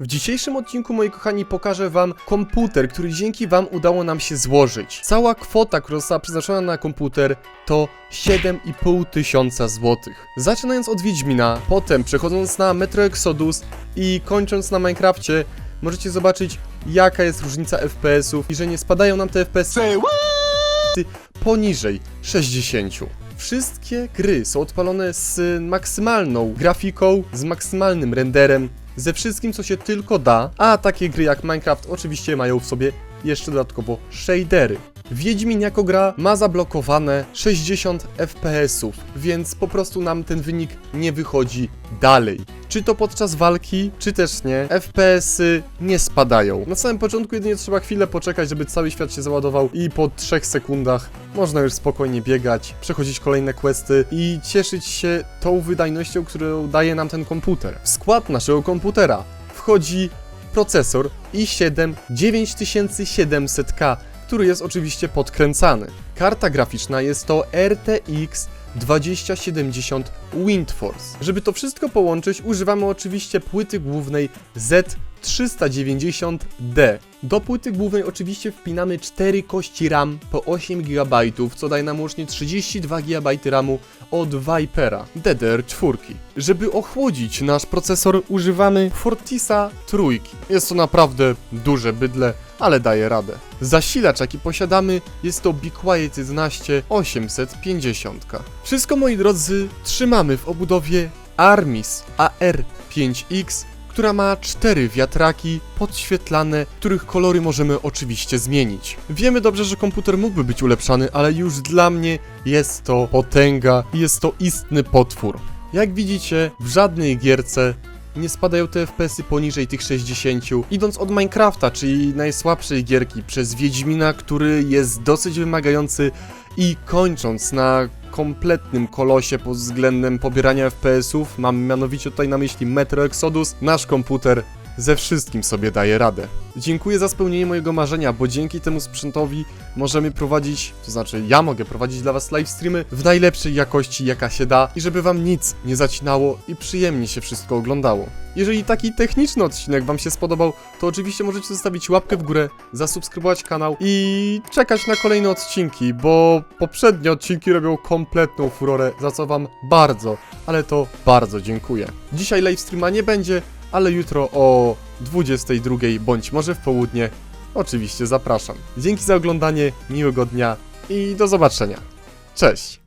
W dzisiejszym odcinku, moi kochani, pokażę wam komputer, który dzięki wam udało nam się złożyć. Cała kwota, która została przeznaczona na komputer to 7,5 tysiąca złotych. Zaczynając od Wiedźmina, potem przechodząc na Metro Exodus i kończąc na Minecrafcie, możecie zobaczyć jaka jest różnica FPS-ów i że nie spadają nam te FPS poniżej 60. Wszystkie gry są odpalone z maksymalną grafiką, z maksymalnym renderem, ze wszystkim co się tylko da, a takie gry jak Minecraft oczywiście mają w sobie jeszcze dodatkowo shadery. Wiedźmin jako gra ma zablokowane 60 FPS-ów, więc po prostu nam ten wynik nie wychodzi dalej. Czy to podczas walki, czy też nie, FPS-y nie spadają. Na samym początku jedynie trzeba chwilę poczekać, żeby cały świat się załadował i po 3 sekundach można już spokojnie biegać, przechodzić kolejne questy i cieszyć się tą wydajnością, którą daje nam ten komputer. W skład naszego komputera wchodzi procesor i7 9700K, który jest oczywiście podkręcany. Karta graficzna jest to RTX 2070 Windforce. Żeby to wszystko połączyć, używamy oczywiście płyty głównej Z390D. Do płyty głównej oczywiście wpinamy 4 kości RAM po 8 GB, co daje nam łącznie 32 GB RAMu od Vipera DDR4. Żeby ochłodzić nasz procesor używamy Fortisa trójki. Jest to naprawdę duże bydle, ale daje radę. Zasilacz jaki posiadamy jest to Be Quiet 11 850. Wszystko moi drodzy trzymamy w obudowie Armis AR5X która ma cztery wiatraki podświetlane, których kolory możemy oczywiście zmienić. Wiemy dobrze, że komputer mógłby być ulepszany, ale już dla mnie jest to potęga i jest to istny potwór. Jak widzicie, w żadnej gierce nie spadają te FPS-y poniżej tych 60. Idąc od Minecrafta, czyli najsłabszej gierki, przez Wiedźmina, który jest dosyć wymagający i kończąc na kompletnym kolosie pod względem pobierania FPS-ów, mam mianowicie tutaj na myśli Metro Exodus, nasz komputer ze wszystkim sobie daje radę. Dziękuję za spełnienie mojego marzenia, bo dzięki temu sprzętowi możemy prowadzić, to znaczy ja mogę prowadzić dla was live streamy w najlepszej jakości jaka się da i żeby wam nic nie zacinało i przyjemnie się wszystko oglądało. Jeżeli taki techniczny odcinek wam się spodobał, to oczywiście możecie zostawić łapkę w górę, zasubskrybować kanał i czekać na kolejne odcinki, bo poprzednie odcinki robią kompletną furorę, za co wam bardzo, ale to bardzo dziękuję. Dzisiaj live streama nie będzie, ale jutro o 22 bądź może w południe oczywiście zapraszam. Dzięki za oglądanie, miłego dnia i do zobaczenia. Cześć!